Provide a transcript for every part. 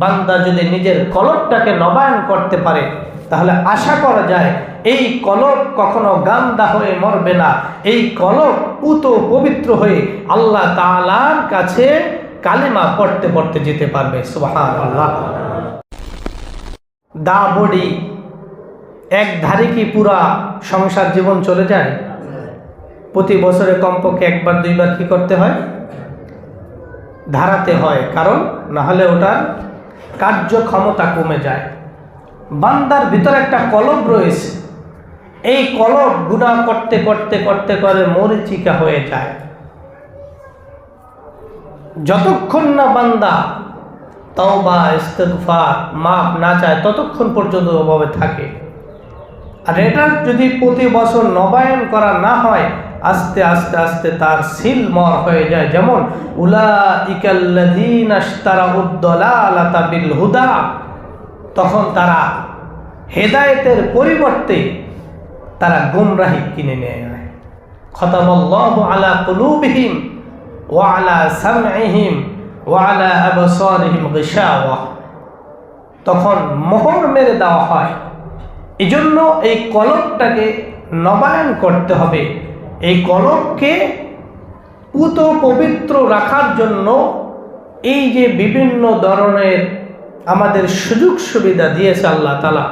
বান্দা যদি নিজের কলবটাকে নবায়ন করতে পারে, তাহলে আশা করা যায় এই কলব কখনো গান্দা হয়ে মরবে না। এই কলব পুত পবিত্র হয়ে আল্লাহ তালার কাছে কালিমা পড়তে পড়তে যেতে পারবে। সুবহান আল্লাহ দা বডি এক ধারে কি পুরা সংসার জীবন চলে যায়? প্রতি বছরে কমপক্ষে একবার, দুইবার কি করতে হয়? ধারাতে হয়। কারণ না হলে ওটার কার্যক্ষমতা কমে যায়। বান্দার ভিতরে একটা কলব রয়েছে। এই কলব গুণা করতে করতে করতে, করে মরিচিকা হয়ে যায়। যতক্ষণ না বান্দা তাও বা ইস্তেগফার মাপ না চায়, ততক্ষণ পর্যন্ত ওভাবে থাকে। আর এটা যদি প্রতি বছর নবায়ন করা না হয় আস্তে আস্তে আস্তে তার সিল মর হয়ে যায়। যেমন উলা হুদা তখন তারা হেদায়েতের পরিবর্তে তারা গুমরাহি কিনে নিয়ে নেয় তখন মোহর মেরে দেওয়া হয়। এজন্য এই কলকটাকে নবায়ন করতে হবে। এই কলককে পুত পবিত্র রাখার জন্য এই যে বিভিন্ন ধরনের আমাদের সুযোগ সুবিধা দিয়েছে আল্লাহ তালা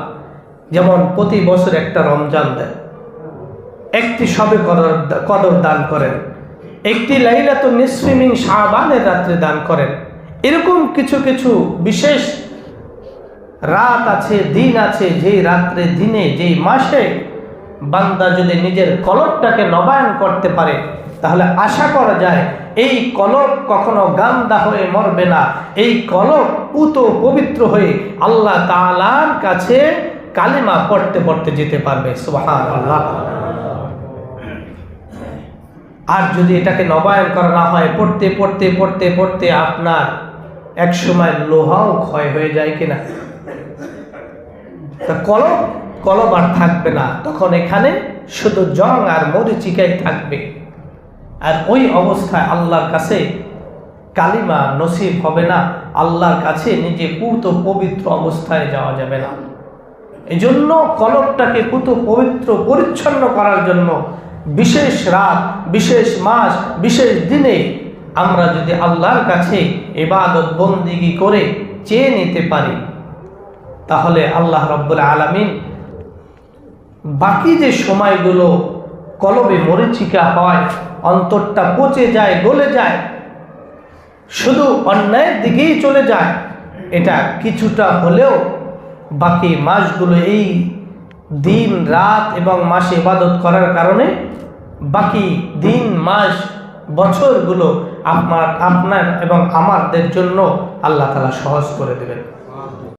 যেমন প্রতি বছর একটা রমজান দেন একটি সবে কদর কদর দান করেন, একটি লাইলাত নিসফিমিং শাহবানের রাত্রে দান করেন। এরকম কিছু কিছু বিশেষ রাত আছে, দিন আছে, যেই রাত্রে, দিনে, যেই মাসে বান্দা যদি নিজের কলবটাকে নবায়ন করতে পারে, তাহলে আশা করা যায় এই কলব কখনো গান্দা হয়ে মরবে না। এই কলব পুত পবিত্র হয়ে আল্লাহ তালার কাছে কালিমা পড়তে পড়তে যেতে পারবে। আল্লাহ আর যদি এটাকে নবায়ন করা না হয়, পড়তে পড়তে পড়তে পড়তে আপনার এক সময় লোহাও ক্ষয় হয়ে যায় কিনা? তা কলব আর থাকবে না। তখন এখানে শুধু জং আর মরিচিকাই থাকবে। আর ওই অবস্থায় আল্লাহর কাছে কালিমা নসিব হবে না। আল্লাহর কাছে নিজে পুত পবিত্র অবস্থায় যাওয়া যাবে না। এজন্য কলবটাকে পুত পবিত্র পরিচ্ছন্ন করার জন্য বিশেষ রাত, বিশেষ মাস, বিশেষ দিনে আমরা যদি আল্লাহর কাছে এবাদত বন্দিগি করে চেয়ে নিতে পারি, তাহলে আল্লাহ রব্বুল আলমিন বাকি যে সময়গুলো কলবে মরিচিকা হয়, অন্তরটা পচে যায়, গলে যায়, শুধু অন্যায়ের দিকেই চলে যায়, এটা কিছুটা হলেও বাকি মাসগুলো এই দিন, রাত এবং মাসে ইবাদত করার কারণে বাকি দিন, মাস, বছরগুলো আপনার আপনার এবং আমাদের জন্য আল্লাহ তালা সহজ করে দেবেন।